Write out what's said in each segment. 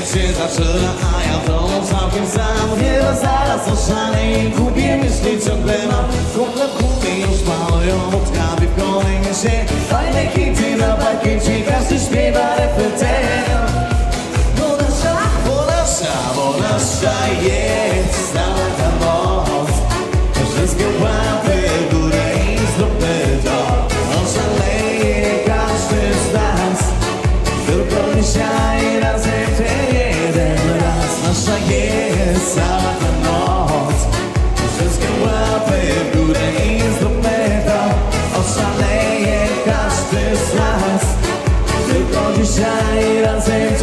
tańczyć zaczęła, a ja to całkiem sam. Chyba zaraz oszalę i gubię myśli ciągle mam. Kumple w głowie już malują w kolejne się Fajne hity na parkiecie, każdy śpiewa refren ten Bo nasza, bo nasza, bo nasza jest Nossa jesa ta noc. Wszystkie łapy w górę instrumenta każdy z nas. Tylko dzisiaj razem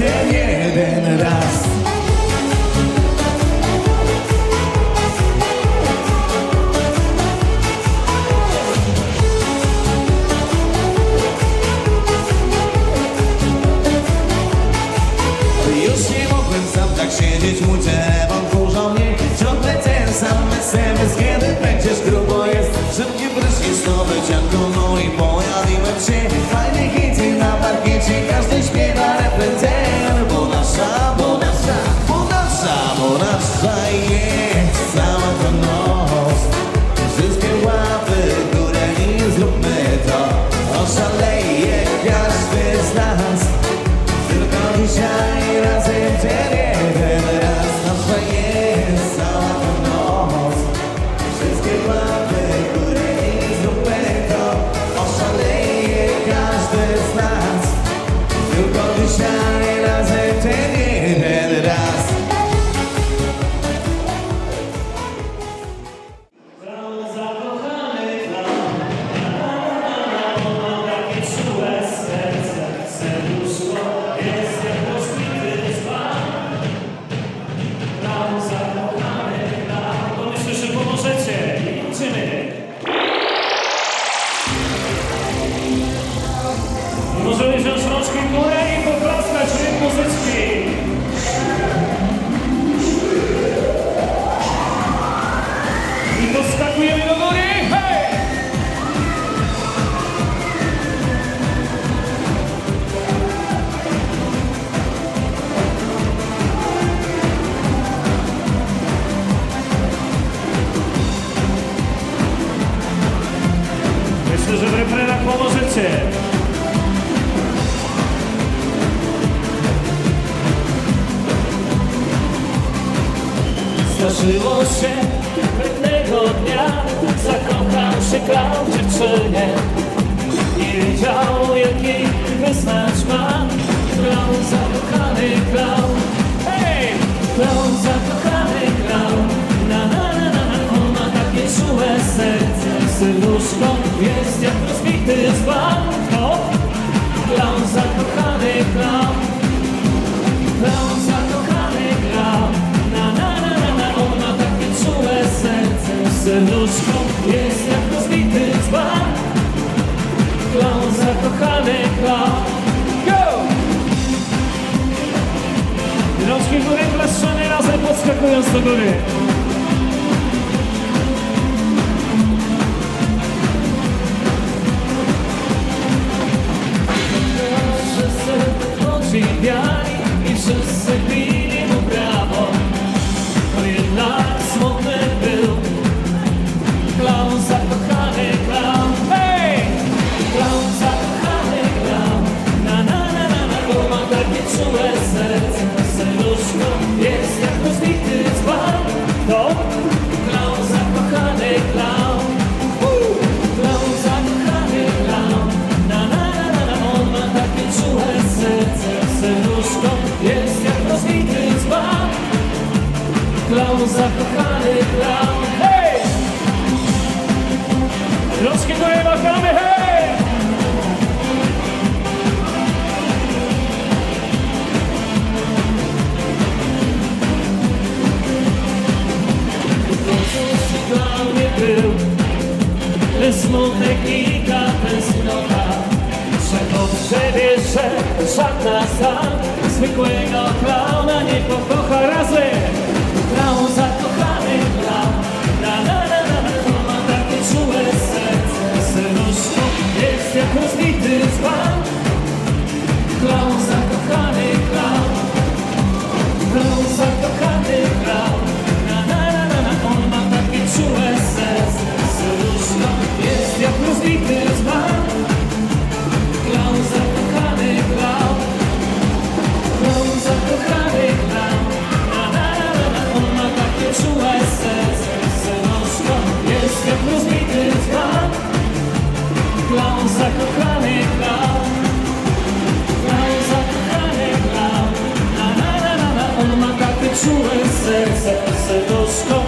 Katowice. Zdarzyło się pewnego dnia Zakochał się klał dziewczynie Nie wiedział jaki wyznacz ma Klał zakochany klał Hej! Klał zakochany klał Na na na na, na. Ma takie czułe serce Serduszko jest Serduszko jest jak rozbity dzban. Grał zakochany grał Go! Rączki w górę klaszczone razem podskakując do góry przebierze żadna sam Zwykłego klauna nie pokocha razem Klaun zakochany klaun Na na na na na To ma takie czułe serce Serduszko jest jak rozbity dzban. Klaun czułe serce, serduszko